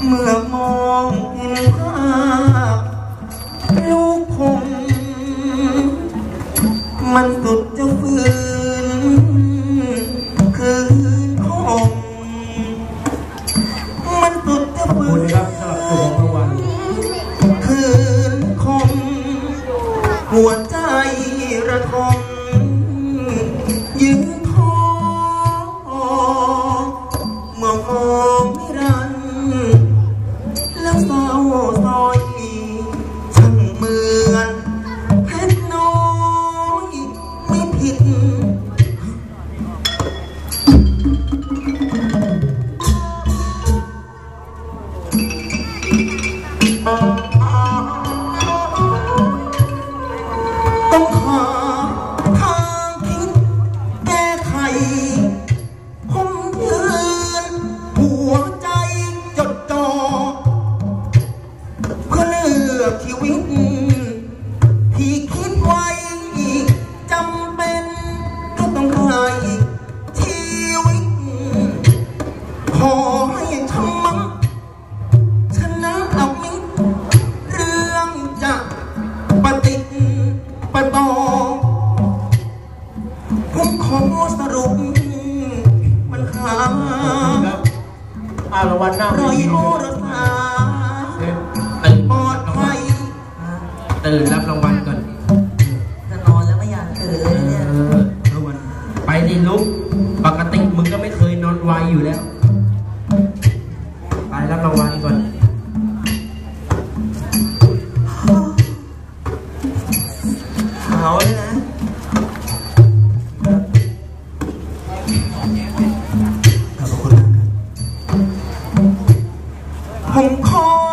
mưa mong Oh.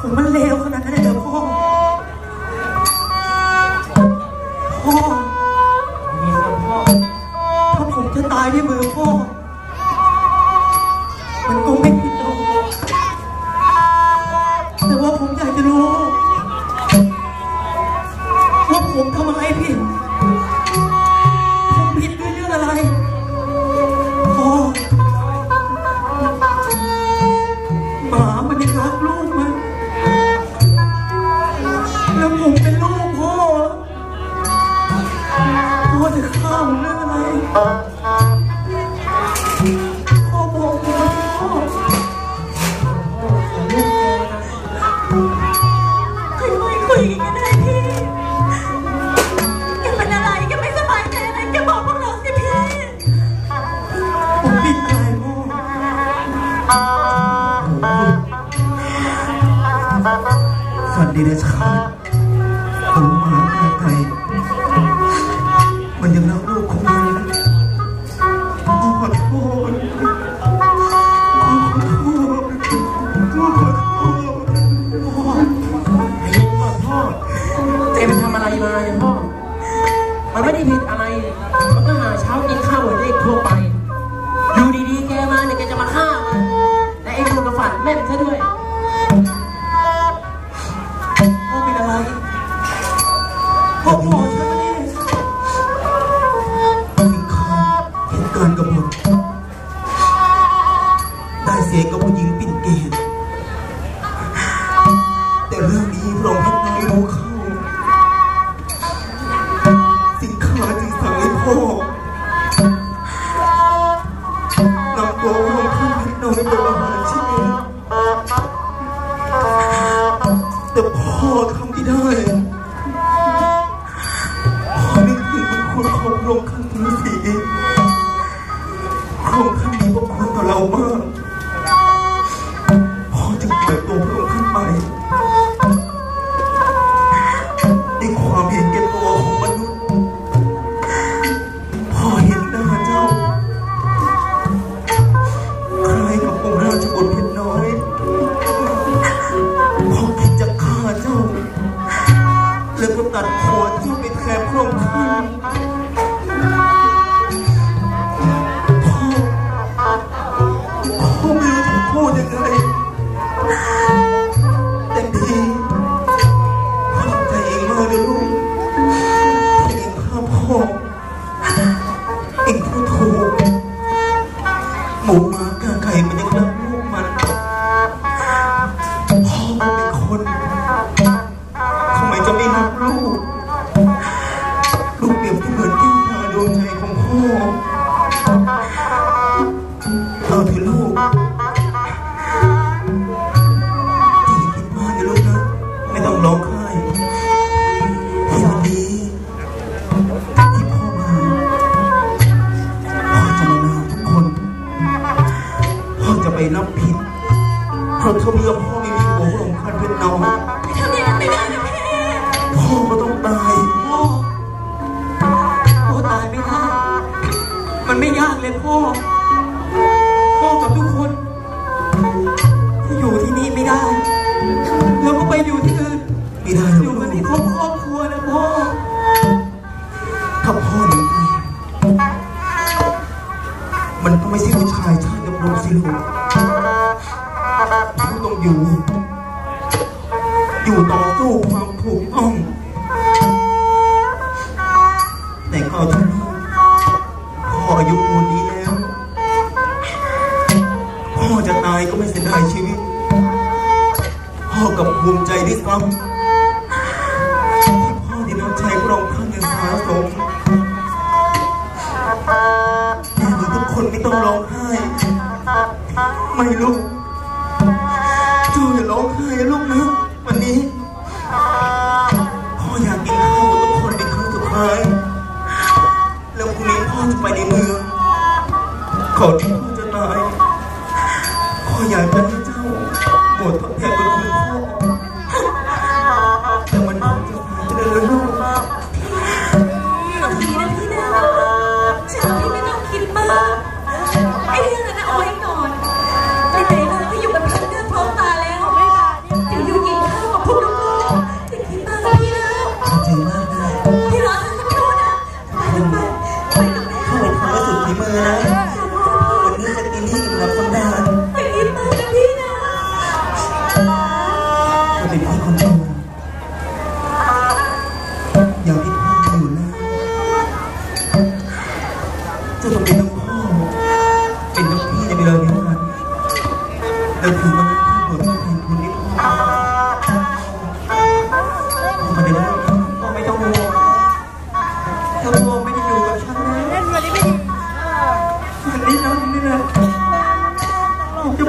ถึมันเลวขนาด กันก็ได้พี่แกเป็นอะไรแกไม่สบายใจอะไรแกบอกพวกเราสิพี่ ผมผิดใจพ่อฝันดีนะชาติผมมาไกล แต่พ่อทำไม่ได้พ่อนึกถึงบุญคุณของพระองค์ท่านทุสีพระองค์ท่านมีบุญคุณต่อเรามากพ่อจึงปล่อยตัวพระองค์ท่านไป เราะถ้าเมื่อพ่อไม่มีหัวของคันเป็นน้องทำอย่างนั้นไม่ได้นะพี่พ่อก็ต้องตายพ่อพ่อตายไม่ได้มันไม่ยากเลยพ่อ พ่อกับทุกคนถ้าอยู่ที่นี่ไม่ได้เราก็ไปอยู่ที่อื่นไม่ได้หอรยู่อกกันลูที่กครอบครอบครัวนะพ่อถ้าพ่อหนีไปมันก็ไม่ใช่ผู้ชายชาติดำรงสิลูก อยู่ อยู่ต่อสู้ความถูกต้อง แต่ก็เอาเถอะลูกพ่ออายุปูนนี้แล้ว พ่อจะตายก็ไม่เสียดายชีวิต พ่อกับภูมิใจด้วยซ้ำที่พ่อได้รับใช้พระองค์ท่านอย่างสาสมแม่หนูทุกคนไม่ต้องร้องไห้ ไม่ลูก จูอย่าร้องไห้นะลูกนะวันนี้พ่ออยากกินข้าวกับทุกคนเป็นครั้งสุดท้ายแล้วพรุ่งนี้พ่อจะไปในเมืองขอที่พ่อจะตายพ่ออยากจะ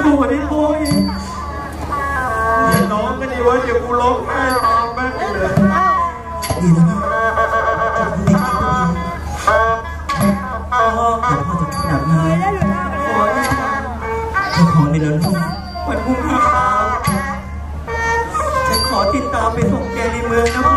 โอ้ยโอ้ยอย่าร้องกันดีวะเดี๋ยวกูร้องไห้ร้องแม่เลยดีแล้วนะฉันขอติดตามไปส่งแกในเมืองนะ